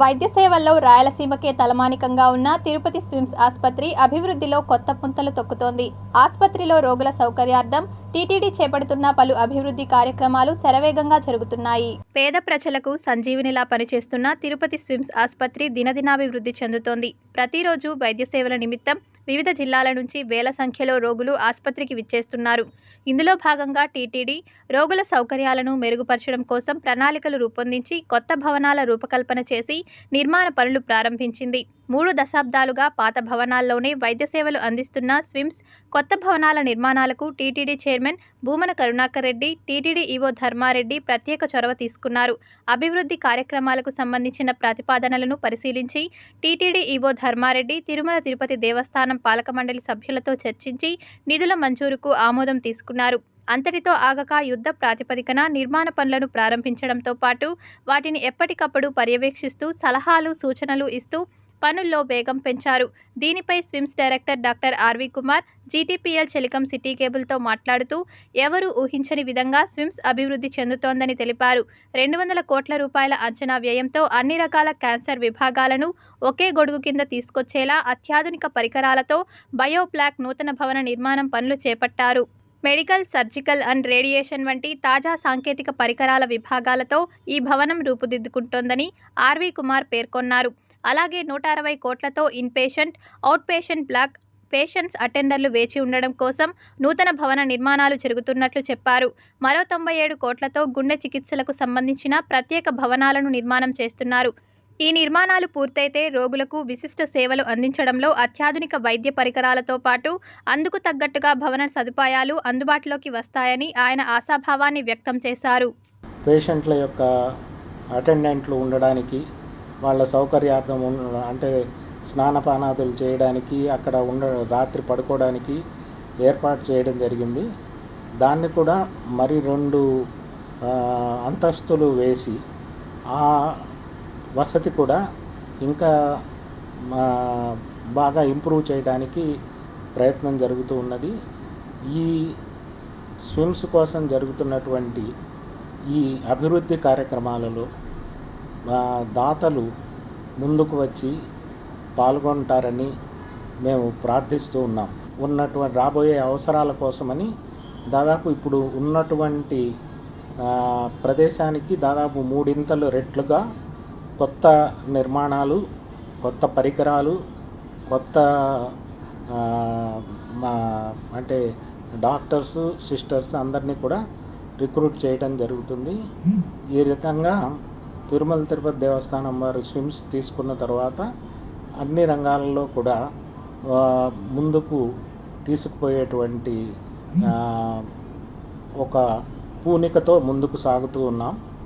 వైద్య సేవల్లో రాయలసీమకే తలమానికంగా ఉన్న తిరుపతి స్విమ్స్ ఆసుపత్రి అభివృద్ధిలో కొత్త పుంతలు తొక్కుతోంది. ఆసుపత్రిలో రోగుల సౌకర్యార్థం టీటీడీ చేపడుతున్న పలు అభివృద్ధి కార్యక్రమాలు శరవేగంగా జరుగుతున్నాయి. పేద ప్రజలకు సంజీవినిలా పనిచేస్తున్న తిరుపతి స్విమ్స్ ఆసుపత్రి దినదినాభివృద్ధి చెందుతోంది. ప్రతిరోజు వైద్య సేవల నిమిత్తం వివిధ జిల్లాల నుంచి వేల సంఖ్యలో రోగులు ఆసుపత్రికి విచ్చేస్తున్నారు. ఇందులో భాగంగా టీటీడీ రోగుల సౌకర్యాలను మెరుగుపరచడం కోసం ప్రణాళికలు రూపొందించి కొత్త భవనాల రూపకల్పన చేసి నిర్మాణ పనులు ప్రారంభించింది. మూడు దశాబ్దాలుగా పాత భవనాల్లోనే వైద్య సేవలు అందిస్తున్న స్విమ్స్ కొత్త భవనాల నిర్మాణాలకు TTD chairman Bhumana Karunakar Reddy TTD EO Dharmareddy ప్రత్యేక చొరవ తీసుకున్నారు. అభివృద్ధి కార్యక్రమాలకు సంబంధించిన ప్రతిపాదనలను పరిశీలించి టీటీడీ ఈవో ధర్మారెడ్డి తిరుమల తిరుపతి దేవస్థానం పాలక మండలి సభ్యులతో చర్చించి నిధుల మంజూరుకు ఆమోదం తీసుకున్నారు. అంతటితో ఆగక యుద్ధ ప్రాతిపదికన నిర్మాణ పనులను ప్రారంభించడంతో పాటు వాటిని ఎప్పటికప్పుడు పర్యవేక్షిస్తూ సలహాలు సూచనలు ఇస్తూ పనుల్లో వేగం పెంచారు. దీనిపై SVIMS director doctor RV Kumar GTPL Chelikam city కేబుల్తో మాట్లాడుతూ ఎవరూ ఊహించని విధంగా స్విమ్స్ అభివృద్ధి చెందుతోందని తెలిపారు. రెండు వందల కోట్ల రూపాయల అంచనా వ్యయంతో అన్ని రకాల క్యాన్సర్ విభాగాలను ఒకే గొడుగు కింద తీసుకొచ్చేలా అత్యాధునిక పరికరాలతో బయోప్లాక్ నూతన భవన నిర్మాణం పనులు చేపట్టారు. మెడికల్ సర్జికల్ అండ్ రేడియేషన్ వంటి తాజా సాంకేతిక పరికరాల విభాగాలతో ఈ భవనం రూపుదిద్దుకుంటోందని ఆర్వి కుమార్ పేర్కొన్నారు. అలాగే నూట అరవై కోట్లతో in patient out patient block patients అటెండర్లు వేచి ఉండడం కోసం నూతన భవన నిర్మాణాలు జరుగుతున్నట్లు చెప్పారు. మరో తొంభై ఏడు కోట్లతో గుండె చికిత్సలకు సంబంధించిన ప్రత్యేక భవనాలను నిర్మాణం చేస్తున్నారు. ఈ నిర్మాణాలు పూర్తయితే రోగులకు విశిష్ట సేవలు అందించడంలో అత్యాధునిక వైద్య పరికరాలతో పాటు అందుకు తగ్గట్టుగా భవన సదుపాయాలు అందుబాటులోకి వస్తాయని ఆయన ఆశాభావాన్ని వ్యక్తం చేశారు. పేషెంట్ల యొక్క అటెండెంట్లు ఉండడానికి వాళ్ళ సౌకర్యార్థం అంటే స్నానపానాదులు చేయడానికి అక్కడ ఉండ రాత్రి పడుకోవడానికి ఏర్పాటు చేయడం జరిగింది. దాన్ని కూడా మరి రెండు అంతస్తులు వేసి ఆ వసతి కూడా ఇంకా బాగా ఇంప్రూవ్ చేయడానికి ప్రయత్నం జరుగుతూ ఉన్నది. ఈ స్విమ్స్ కోసం జరుగుతున్నటువంటి ఈ అభివృద్ధి కార్యక్రమాలలో దాతలు ముందుకు వచ్చి పాల్గొంటారని మేము ప్రార్థిస్తూ ఉన్నాం. ఉన్నటువంటి రాబోయే అవసరాల కోసమని దాదాపు ఇప్పుడు ఉన్నటువంటి ప్రదేశానికి దాదాపు మూడింతలు రెట్లుగా కొత్త నిర్మాణాలు కొత్త పరికరాలు కొత్త మా అంటే డాక్టర్స్ సిస్టర్స్ అందరినీ కూడా రిక్రూట్ చేయడం జరుగుతుంది. ఈ రకంగా తిరుమల తిరుపతి దేవస్థానం వారు స్విమ్స్ తీసుకున్న తర్వాత అన్ని రంగాలలో కూడా ముందుకు తీసుకుపోయేటువంటి ఒక పూనికతో ముందుకు సాగుతూ ఉన్నాం.